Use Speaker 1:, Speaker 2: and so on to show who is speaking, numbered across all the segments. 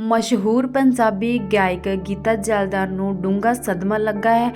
Speaker 1: ਮਸ਼ਹੂਰ ਪੰਜਾਬੀ ਗਾਇਕ ਗੀਤਾ ਜੈਲਦਾਰ ਨੂੰ ਡੂੰਘਾ ਸਦਮਾ ਲੱਗਾ ਹੈ।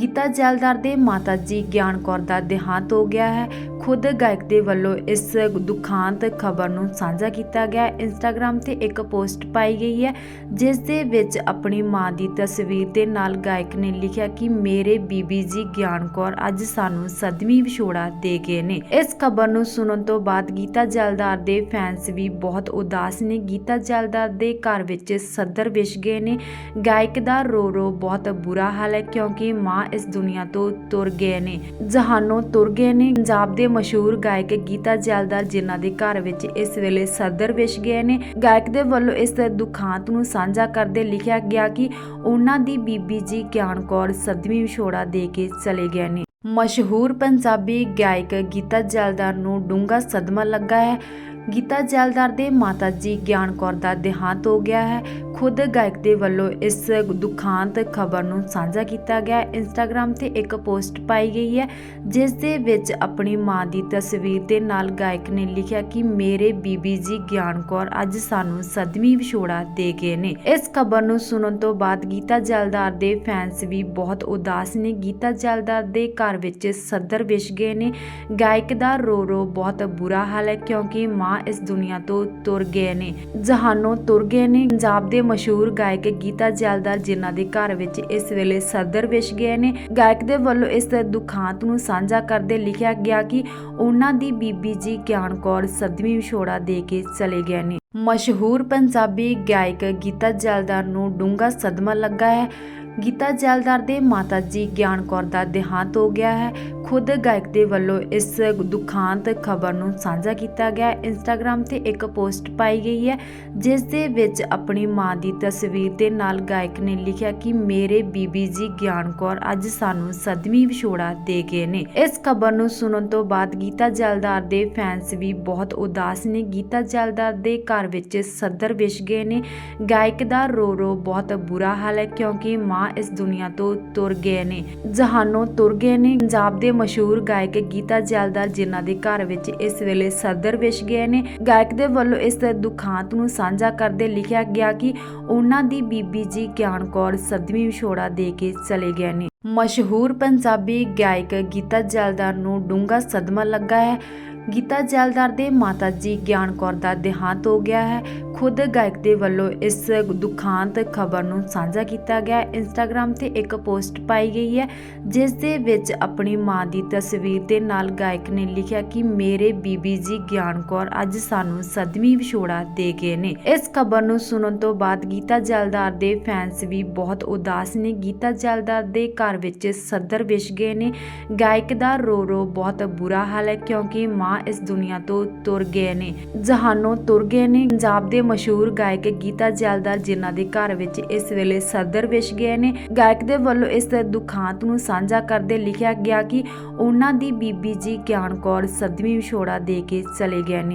Speaker 1: ਗੀਤਾ ਜੈਲਦਾਰ ਦੇ ਮਾਤਾ ਜੀ ਗਿਆਨ ਕੌਰ ਦਾ ਦੇਹਾਂਤ ਹੋ ਗਿਆ ਹੈ। ਖੁਦ ਗਾਇਕ ਦੇ ਵੱਲੋਂ ਇਸ ਦੁਖਾਂਤ ਖਬਰ ਨੂੰ ਸਾਂਝਾ ਕੀਤਾ ਗਿਆ। ਇੰਸਟਾਗ੍ਰam ਤੇ ਇੱਕ ਪੋਸਟ ਪਾਈ ਗਈ ਹੈ, ਜਿਸ ਦੇ ਵਿੱਚ ਆਪਣੀ ਮਾਂ ਦੀ ਤਸਵੀਰ ਦੇ ਨਾਲ ਗਾਇਕ ਨੇ ਲਿਖਿਆ ਕਿ ਮੇਰੇ ਬੀਬੀ ਜੀ ਗਿਆਨ ਕੌਰ ਅੱਜ ਸਾਨੂੰ ਸਦਮੀ ਵਿਛੋੜਾ ਦੇ ਗਏ ਨੇ। ਇਸ ਖਬਰ ਨੂੰ ਸੁਣਨ ਤੋਂ ਬਾਅਦ ਗੀਤਾ ਜਲਦਾਰ ਦੇ ਫੈਨਸ ਵੀ ਬਹੁਤ ਉਦਾਸ ਨੇ। ਗੀਤਾ ਜਲਦਾਰ ਦੇ ਘਰ ਵਿੱਚ ਸੱਦਰ ਵਿਛ ਗਏ ਨੇ। ਗਾਇਕ ਦਾ ਰੋ ਰੋ ਬਹੁਤ ਬੁਰਾ ਹਾਲ ਹੈ, ਕਿਉਂਕਿ ਮਾਂ ਇਸ ਦੁਨੀਆ ਤੋਂ ਤੁਰ ਗਏ ਨੇ। ਜਹਾਨੋਂ ਤੁਰ ਗਏ ਨੇ। ਪੰਜਾਬ ਦੇ ਮਸ਼ਹੂਰ ਗਾਇਕ ਗੀਤਾ ਜੈਲਦਾਰ ਜਿਨ੍ਹਾਂ ਦੇ ਘਰ ਵਿੱਚ ਇਸ ਵੇਲੇ ਸੱਦਰ ਵਿਛ ਗਏ ਨੇ। ਗਾਇਕ ਦੇ ਵੱਲੋਂ ਇਸ ਦੁਖਾਂਤ ਨੂੰ ਸਾਂਝਾ ਕਰਦੇ ਲਿਖਿਆ ਗਿਆ ਕਿ ਉਹਨਾਂ ਦੀ ਬੀਬੀ ਜੀ ਗਿਆਨ ਕੌਰ ਸਦਮੀ ਵਿਛੋੜਾ ਦੇ ਕੇ ਚਲੇ ਗਏ ਨੇ। ਮਸ਼ਹੂਰ ਪੰਜਾਬੀ ਗਾਇਕ ਗੀਤਾ ਜੈਲਦਾਰ ਨੂੰ ਡੂੰਘਾ ਸਦਮਾ ਲੱਗਾ ਹੈ। ਗੀਤਾ ਜੈਲਦਾਰ ਦੇ ਮਾਤਾ ਜੀ ਗਿਆਨ ਕੌਰ ਦਾ ਦੇਹਾਂਤ ਹੋ ਗਿਆ ਹੈ। ਖੁਦ ਗਾਇਕ ਦੇ ਵੱਲੋਂ ਇਸ ਦੁਖਾਂਤ ਖਬਰ ਨੂੰ ਸਾਂਝਾ ਕੀਤਾ ਗਿਆ। ਇੰਸਟਾਗ੍ਰam ਤੇ ਇੱਕ ਪੋਸਟ ਪਾਈ ਗਈ ਹੈ, ਜਿਸ ਦੇ ਵਿੱਚ ਆਪਣੀ ਮਾਂ ਦੀ ਤਸਵੀਰ ਦੇ ਨਾਲ ਗਾਇਕ ਨੇ ਲਿਖਿਆ ਕਿ ਮੇਰੇ ਬੀਬੀ ਜੀ ਗਿਆਨ ਕੌਰ ਅੱਜ ਸਾਨੂੰ ਸਦਮੀ ਵਿਛੋੜਾ ਦੇ ਗਏ ਨੇ। ਇਸ ਖਬਰ ਨੂੰ ਸੁਣਨ ਤੋਂ ਬਾਅਦ ਗੀਤਾ ਜਲਦਾਰ ਦੇ ਫੈਨਸ ਵੀ ਬਹੁਤ ਉਦਾਸ ਨੇ। ਗੀਤਾ ਜਲਦਾਰ ਦੇ ਘਰ ਵਿੱਚ ਸੱਦਰ ਵਿਛ ਗਏ ਨੇ। ਗਾਇਕ ਦਾ ਰੋ ਰੋ ਬਹੁਤ ਬੁਰਾ ਹਾਲ ਹੈ, ਕਿਉਂਕਿ ਮਾਂ ਇਸ ਦੁਨੀਆ ਤੋਂ ਤੁਰ ਗਏ ਨੇ। ਜਹਾਨੋਂ ਤੁਰ ਗਏ ਨੇ। ਪੰਜਾਬ ਦੇ ਮਸ਼ਹੂਰ ਗਾਇਕ ਗੀਤਾ ਜੈਲਦਾਰ ਜਿਨ੍ਹਾਂ ਦੇ ਘਰ ਵਿੱਚ ਇਸ ਵੇਲੇ ਸੱਦਰ ਵਿਛ ਗਏ ਨੇ। ਗਾਇਕ ਦੇ ਵੱਲੋਂ ਇਸ ਦੁਖਾਂਤ ਨੂੰ ਸਾਂਝਾ ਕਰਦੇ ਲਿਖਿਆ ਗਿਆ ਕਿ ਉਹਨਾਂ ਦੀ ਬੀਬੀ ਜੀ ਗਿਆਨ ਕੌਰ ਸਦਮੀ ਵਿਛੋੜਾ ਦੇ ਕੇ ਚਲੇ ਗਏ ਨੇ। ਮਸ਼ਹੂਰ ਪੰਜਾਬੀ ਗਾਇਕ ਗੀਤਾ ਜੈਲਦਾਰ ਨੂੰ ਡੂੰਘਾ ਸਦਮਾ ਲੱਗਾ ਹੈ। ਗੀਤਾ ਜੈਲਦਾਰ ਦੇ ਮਾਤਾ ਜੀ ਗਿਆਨ ਕੌਰ ਦਾ ਦੇਹਾਂਤ ਹੋ ਗਿਆ ਹੈ। ਖੁਦ ਗਾਇਕ ਦੇ ਵੱਲੋਂ ਇਸ ਦੁਖਾਂਤ ਖਬਰ ਨੂੰ ਸਾਂਝਾ ਕੀਤਾ ਗਿਆ। ਇੰਸਟਾਗ੍ਰam ਤੇ ਇੱਕ ਪੋਸਟ ਪਾਈ ਗਈ ਹੈ, ਜਿਸ ਦੇ ਵਿੱਚ ਆਪਣੀ ਮਾਂ ਦੀ ਤਸਵੀਰ ਦੇ ਨਾਲ ਗਾਇਕ ਨੇ ਲਿਖਿਆ ਕਿ ਮੇਰੇ ਬੀਬੀ ਜੀ ਗਿਆਨ ਕੌਰ ਅੱਜ ਸਾਨੂੰ ਸਦਮੀ ਵਿਛੋੜਾ ਦੇ ਗਏ ਨੇ। ਇਸ ਖਬਰ ਨੂੰ ਸੁਣਨ ਤੋਂ ਬਾਅਦ ਗੀਤਾ ਜਲਦਾਰ ਦੇ ਫੈਨਸ ਵੀ ਬਹੁਤ ਉਦਾਸ ਨੇ। ਗੀਤਾ ਜਲਦਾਰ ਦੇ ਘਰ ਵਿੱਚ ਸੱਦਰ ਵਿਛ ਗਏ ਨੇ। ਗਾਇਕ ਦਾ ਰੋ ਰੋ ਬਹੁਤ ਬੁਰਾ ਹਾਲ ਹੈ, ਕਿਉਂਕਿ ਮਾਂ ਇਸ ਦੁਨੀਆ ਤੋਂ ਤੁਰ ਗਏ ਨੇ। ਜਹਾਨੋਂ ਤੁਰ ਗਏ ਨੇ। ਪੰਜਾਬ ਦੇ ਮਸ਼ਹੂਰ ਗਾਇਕ ਗੀਤਾ ਜੈਲਦਾਰ ਜਿਨ੍ਹਾਂ ਦੇ ਘਰ ਵਿੱਚ ਇਸ ਵੇਲੇ ਸਦਰ ਵਿਛ ਗਏ ਨੇ। ਗਾਇਕ ਦੇ ਵੱਲੋਂ ਇਸ ਦੁਖਾਂਤ ਨੂੰ ਸਾਂਝਾ ਕਰਦੇ ਲਿਖਿਆ ਗਿਆ ਕਿ ਉਹਨਾਂ ਦੀ ਬੀਬੀ ਜੀ ਗਿਆਨ ਕੌਰ ਸਦਵੀਂ ਵਿਛੋੜਾ ਦੇ ਕੇ ਚਲੇ ਗਏ ਨੇ। ਮਸ਼ਹੂਰ ਪੰਜਾਬੀ ਗਾਇਕ ਗੀਤਾ ਜੈਲਦਾਰ ਨੂੰ ਡੂੰਘਾ ਸਦਮਾ ਲੱਗਾ ਹੈ। ਗੀਤਾ ਜੈਲਦਾਰ ਦੇ ਮਾਤਾ ਜੀ ਗਿਆਨ ਕੌਰ ਦਾ ਦੇਹਾਂਤ ਹੋ ਗਿਆ ਹੈ। ਖੁਦ ਗਾਇਕ ਦੇ ਵੱਲੋਂ ਇਸ ਦੁਖਾਂਤ ਖਬਰ ਨੂੰ ਸਾਂਝਾ ਕੀਤਾ ਗਿਆ ਹੈ। ਇੰਸਟਾਗ੍ਰam ਤੇ ਇੱਕ ਪੋਸਟ ਪਾਈ ਗਈ ਹੈ, ਜਿਸ ਦੇ ਵਿੱਚ ਆਪਣੀ ਮਾਂ ਦੀ ਤਸਵੀਰ ਦੇ ਨਾਲ ਗਾਇਕ ਨੇ ਲਿਖਿਆ ਕਿ ਮੇਰੇ ਬੀਬੀ ਜੀ ਗਿਆਨ ਕੌਰ ਅੱਜ ਸਾਨੂੰ ਸਦਮੀ ਵਿਛੋੜਾ ਦੇ ਗਏ ਨੇ। ਇਸ ਖਬਰ ਨੂੰ ਸੁਣਨ ਤੋਂ ਬਾਅਦ ਗੀਤਾ ਜੈਲਦਾਰ ਦੇ ਫੈਨਸ ਵੀ ਬਹੁਤ ਉਦਾਸ ਨੇ। ਗੀਤਾ ਜੈਲਦਾਰ ਦੇ ਘਰ ਵਿੱਚ ਸੱਦਰ ਵਿਛ ਗਏ ਨੇ। ਗਾਇਕ ਦਾ ਰੋ ਰੋ ਬਹੁਤ ਬੁਰਾ ਹਾਲ ਹੈ ਕਿਉਂਕਿ ਮਾਂ ਇਸ ਦੁਨੀਆ ਤੋਂ ਤੁਰ ਗਏ ਨੇ। ਜਹਾਨੋਂ ਤੁਰ ਗਏ ਨੇ। ਪੰਜਾਬ ਦੇ ਮਸ਼ਹੂਰ ਗਾਇਕ ਗੀਤਾ ਜੈਲਦਾਰ ਜਿਨ੍ਹਾਂ ਦੇ ਘਰ ਵਿੱਚ ਇਸ ਵੇਲੇ ਸੱਦਰ ਵਿਛ ਗਏ ਨੇ। ਗਾਇਕ ਦੇ ਵੱਲੋਂ ਇਸ ਦੁਖਾਂਤ ਨੂੰ ਸਾਂਝਾ ਕਰਦੇ ਲਿਖਿਆ ਗਿਆ ਕਿ ਉਹਨਾਂ ਦੀ ਬੀਬੀ ਜੀ ਗਿਆਨ ਕੌਰ ਸਦਮੀ ਵਿਛੋੜਾ ਦੇ ਕੇ ਚਲੇ ਗਏ ਨੇ।